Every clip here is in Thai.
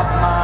ลับ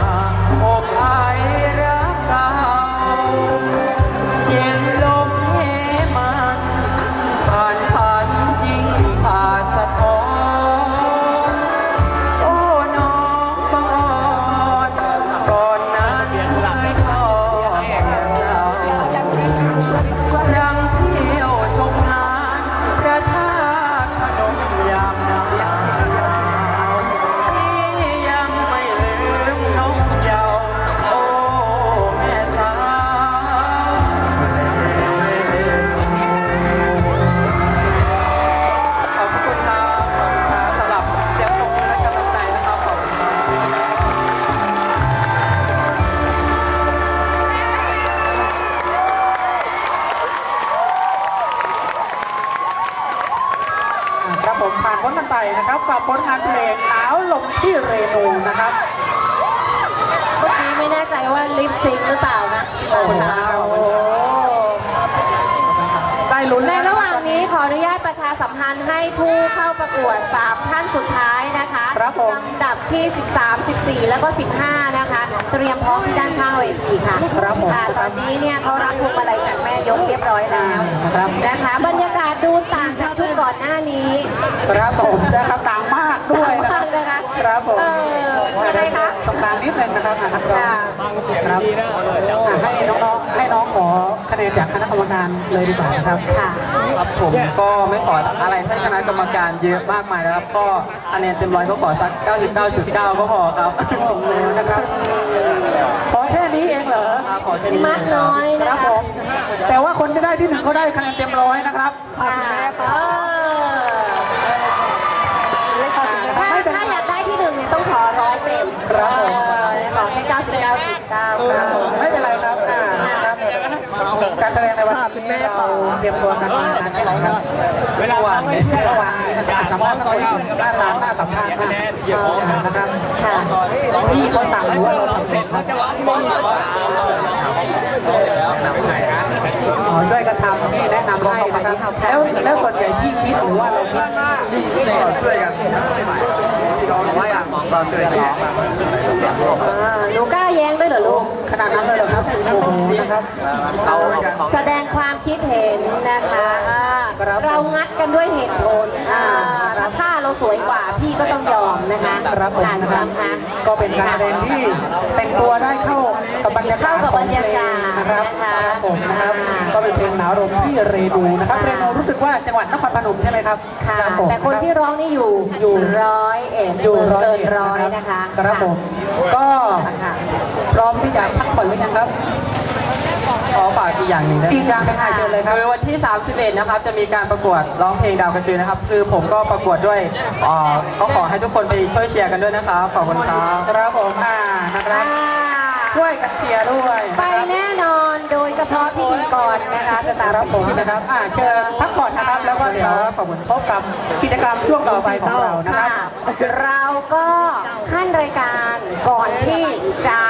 นี้ขออนุญาตประชาสัมพันธ์ให้ผู้เข้าประกวด 3 ท่านสุดท้ายนะคะครับผม ลำดับที่ 13 14 แล้วก็ 15 นะคะ เตรียมพร้อมที่ด้านข้างเวทีค่ะครับผมค่ะตอนนี้เนี่ยเขารับพวงมาลัยจากแม่ยกเรียบร้อยแล้วครับนะคะ บรรยากาศดูต่างจากชุดก่อนหน้านี้ครับผมนะครับต่างมากด้วยนะคต่ารับงมากนะคะครับผมเอออะไรคะตรงกลางนิดนึงนะครับนะครับค่ะ ครับอะให้น้องๆให้น้องขอคะแนนจากคณะกรรมการเลยดีกว่านะครับ ค่ะครับ ผมก็ไม่ขออะไรให้คณะกรรมการเยอะมากมายนะครับ ก็คะแนนเต็มร้อยก็ขอสัก 99.9 ก็พอครับนะครับ ขอแค่นี้เองเหรอครับขอแค่นี้มากน้อยคนะรับคะผมแต่ว่าคนที่ได้ที่หนึ่งเขาได้คะแนนเต็มร้อยนะครับค่ะเออถ้าถ้าอยากได้ที่หนึ่งเนี่ยต้องขอร้อยเต็มครับผม เออขอแค่เก้าสิบเก้าจุดเก้า ไม่เป็นไรครับอ่าครับการแสดงในวันนี้เราเตัวกันมานานแค่ไหนครับ เวลาวันนี้ระหว่างนี้นะครับสัมภาษณ์คนด้านหลังหน้าสัมภาษณ์นะนะครับค่ะที่เขาสั่งหรือว่าเราทำเสร็จครับอ๋อช่วยกันทำนี่แนะนำให้นะครับแล้วแล้วส่วนใหญ่พี่คิดหรือว่าเราคิดช่วยกันพี่ องว่าอยากของเราช่วยกันอ่าหนูกล้าแย้งด้วยเหรอลูก ขนาดนั้นเลยเหรอครับโอ้โหนะครับเราแสดงความคิดเห็นนะคะอ่าครับเรางัดกันด้วยเหตุผลอ่าถ้าท่า เราสวยกว่าพี่ก็ต้องยอมนะคะครับผมอ่านนะคครับำคะก็เป็นการแสดงที่แต่งตัวได้เข้ากับบรรยากาศเข้ากับบรรยากาศของเพลงนะครับนะคะครับผมนะครับอ่าก็เป็นเพลงหนาวลมที่เรดูนะครับค่ะเรนูรู้สึกว่าจังหวัดนครพนมใช่ไหมครับค่ะรับผม แต่คนที่ร้องนี่อยู่อยู่ ร้อยเอ็ดอยู่เมืองร้อยเกินเอ็ดร้อยนะคะ ครับผมก็ค่ะพร้อมที่จะพักผ่อนหรือยังครับ ขอฝากอีกอย่างหนึ่งได้ไหมอีกอย่างหนึงค่ะเชิญเลยครับคือวันที่ 31 นะครับ จะมีการประกวดร้องเพลงดาวกระจุยนะครับ คือผมก็ประกวดด้วยอ่าก็ขอให้ทุกคนไปช่วยเชียร์กันด้วยนะครับขอบคุณครับครับผมอ่านะครับช่วยกันเชียร์ด้วยไปแน่นอนโดยเฉพาะพิธีกรนะคะจะตามครับผมนะครับอ่าเชิญพักผ่อนนะครับแล้วก็เดี๋ยวขอบคุณพบกับกิจกรรมช่วงต่อไปของเรานะคค่ะรับเราก็ขั้นรายการก่อนที่จะ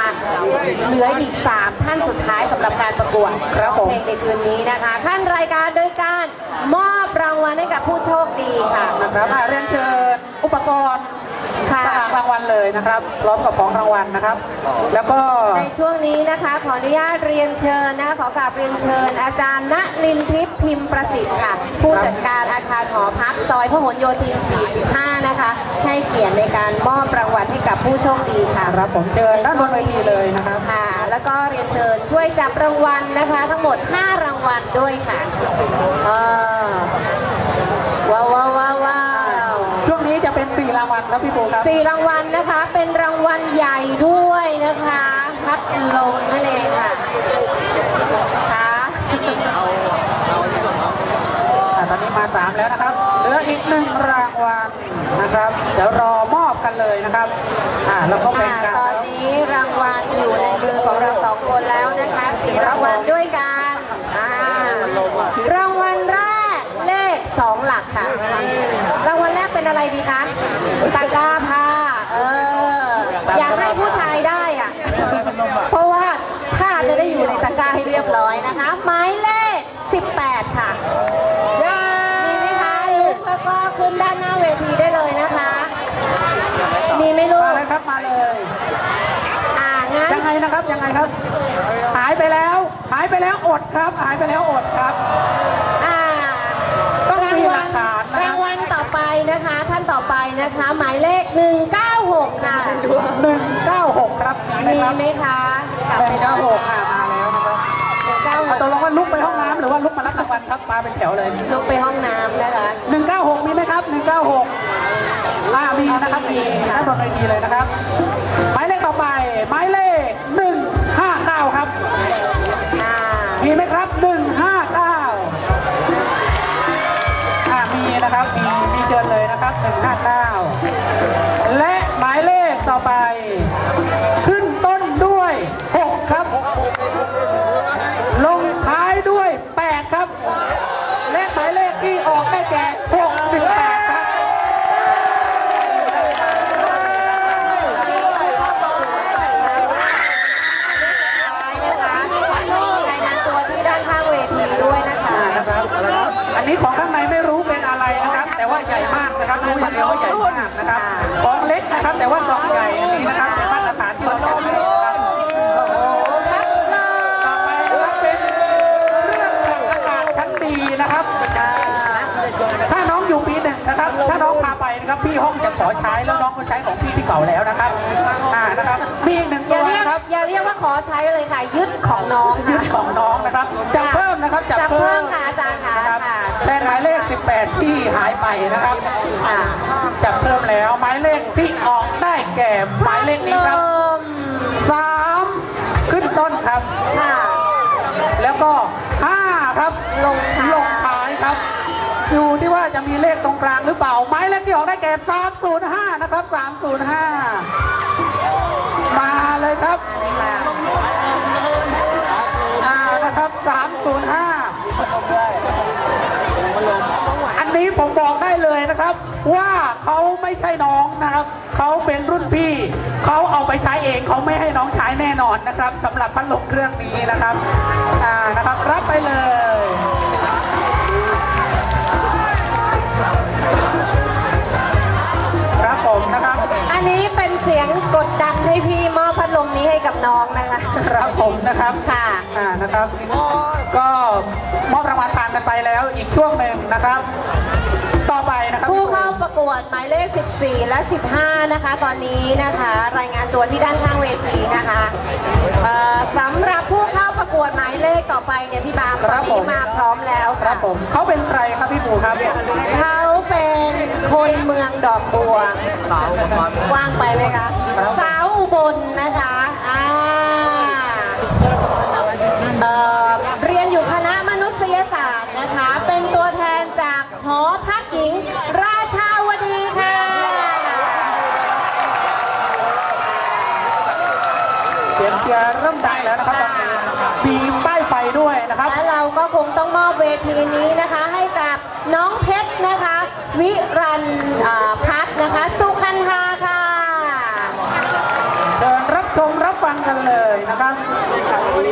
เหลืออีก 3 ท่านสุดท้ายสำหรับการประกวดครับผม เพลงในคืนนี้นะคะขั้นรายการโดยการมอบรางวัลให้กับผู้โชคดีค่ะ นะครับอ่าเรียนเชิญอุปกรณ์ ค่ะ สลากรางวัลเลยนะครับพร้อมกับของรางวัลนะครับ แล้วก็ ในช่วงนี้นะคะขออนุญาตเรียนเชิญนะคะขอกราบเรียนเชิญ อาจารย์ณลินทิพย์พิมพ์ประสิทธิ์ค่ะ ผู้จัดการอาคารหอพักซอยพหลโยธิน 45 นะคะ ให้เกียรติในการมอบรางวัลให้กับผู้โชคดีค่ะครับผมเชิญด้านบนเวทีเลยนะครับ ค่ะ แล้วก็เรียนเชิญช่วยจับรางวัลนะคะ ทั้งหมด 5 รางวัลด้วยค่ะเออว้าวว้าวว้าวว้าว ช่วงนี้จะเป็น 4 รางวัลครับพี่ปูครับสี่รางวัลนะคะ เป็นรางวัลใหญ่ด้วยนะคะพัดลมนั่นเองค่ะค่ะอ่าตอนนี้มา3แล้วนะครับ เหลืออีกหนึ่งรางวัลนะครับ เดี๋ยวรอมอบกันเลยนะครับอ่าแล้วก็เป็นค่ะการตอนนี้รางวัลอยู่ในมือของเราสองคนแล้วนะคะสี่รางวัลด้วยกันอ่ารางวัลแรกเลขสองหลักค่ะ รางวัลแรกเป็นอะไรดีคะ ตะกร้าผ้าเอออยากให้ผู้ชายได้อะเพราะว่าผ้าจะได้อยู่ในตะกร้าให้เรียบร้อยนะคะหมายเลข 18 ค่ะมีไหมคะลุกแล้วก็ขึ้นด้านหน้าเวทีได้เลยนะคะ มีไหมลูมากเลยครับมาเลยงั้นยังไงนะครับยังไงครับ หายไปแล้ว หายไปแล้วอดครับ หายไปแล้วอดครับอ่าต้องรางมีหวัลัลกฐานนะครับรางวัลต่อไปนะคะท่า นต่อไปนะคะ หมายเลข 196 ค่ะหนึ่งเก้าหกครับมีมีไหไหมมครับคะกลับหไปนึ่งด้าเก้านหกอะมาแล้วนะครับ196ตกลงว่าลุกไปห้องน้ำหรือว่าลุกมารับรางวัลครับมาเป็นแถวเลยลุกไปห้องน้ำนะคะ 196 มีไหมครับ 196อ่ามีนะครับมีท่านบนเวทีเลยนะครับ หมายเลขต่อไป หมายเลข ว่าใหญ่มากนะครับรู้อย่างเดียวว่าใหญ่มากนะครับ ของเล็กนะครับแต่ว่ากล่องใหญ่อันนี้นะครับเป็นมาตรฐานที่เราจัดให้นะครับโอ้โหต่อไปนะครับเป็นเรื่องปรับอากาศชั้นดีนะครับ ถ้าน้องอยู่ปีหนึ่งนะครับ ถ้าน้องพาไปนะครับพี่ห้องจะขอใช้แล้วน้องก็ใช้ของพี่ที่เก่าแล้วนะครับอ่านะครับมีอีกหนึ่งอตัย่าวเรียกนะครับ อย่าเรียกว่าขอใช้เลยค่ะ ยึดของน้องยึค่ะ ดของน้องนะครับจะเพิ่มนะครับจะจะเพิ่มค่ะอาจารย์ค่ะนะครับค่ะแต่หมายเลข 18 ที่หายไปนะครับค่ะจะเพิ่มแล้วหมายเลขที่ออกได้แก่หมายเลขนี้ครับลมสามขึ้นต้นครับค่ะแล้วก็ห้าครับลงท้ายลงท้ายครับอยู่ที่ว่าจะมีเลขตรงกลางหรือเปล่าหมายเลขที่ออกได้แก่ 305 นะครับ 305 มาเลยครับอ่านะครับ 305 อันนี้ผมบอกได้เลย นะครับ ว่าเขาไม่ใช่น้องนะครับ เขาเป็นรุ่นพี่ เขาเอาไปใช้เองเขาไม่ให้น้องใช้แน่นอนนะครับสำหรับพัดลมเครื่องนี้นะครับอ่านะครับรับไปเลยครับผมนะครับ อันนี้เป็นเสียงกดดันให้พี่มอบพัดลมนี้ให้กับน้องนะคะ ครับผมนะครับค่ะอ่านะครับ ประกวดหมายเลข 14 และ 15 นะคะ ตอนนี้นะคะรายงานตัวที่ด้านข้างเวทีนะคะเอ่อสำหรับผู้เข้าประกวดหมายเลขต่อไปเนี่ยพี่บามตอนนี้มาพร้อมแล้วคค่ะรับผมเขาเป็นใครครับพี่ปูครับเขาเป็นคนเมืองดอกบัวว่างไปไหมคะ สาวอุบลนะคะอ่าเอ่อเรียนอยู่คณะมนุษยศาสตร์นะคะ เป็นตัวแทนจากหอพักหญิง ราชาวดีค่ะ เสียงเชียร์เริ่มดัง แล้วนะครับตอนนี้มีป้ายไฟด้วยนะครับ และเราก็คงต้องมอบเวทีนี้นะคะให้กับน้องเพชรนะคะ วิรันอ่าพัฒน์นะคะ สุขันธาค่ะ เดินรับชมรับฟังกันเลยนะครับอุ๊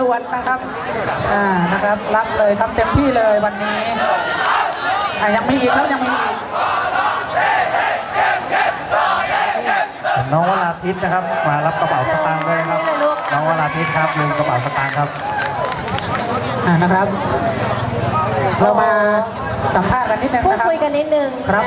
ลวนนะครับ อ่า นะครับ รับเลยทำเต็มที่เลยวันนี้อะยังมีอีกครับยังมีอีกน้องวราทิตนะครับ มารับกระเป๋าสตางค์ด้วยครับ น้องวราทิตครับลืมกระเป๋าสตางค์ครับ อ่านะครับ เรามาสัมภาษณ์กันนิดนึงพูดนะครับ คุยกันนิดนึง ครับ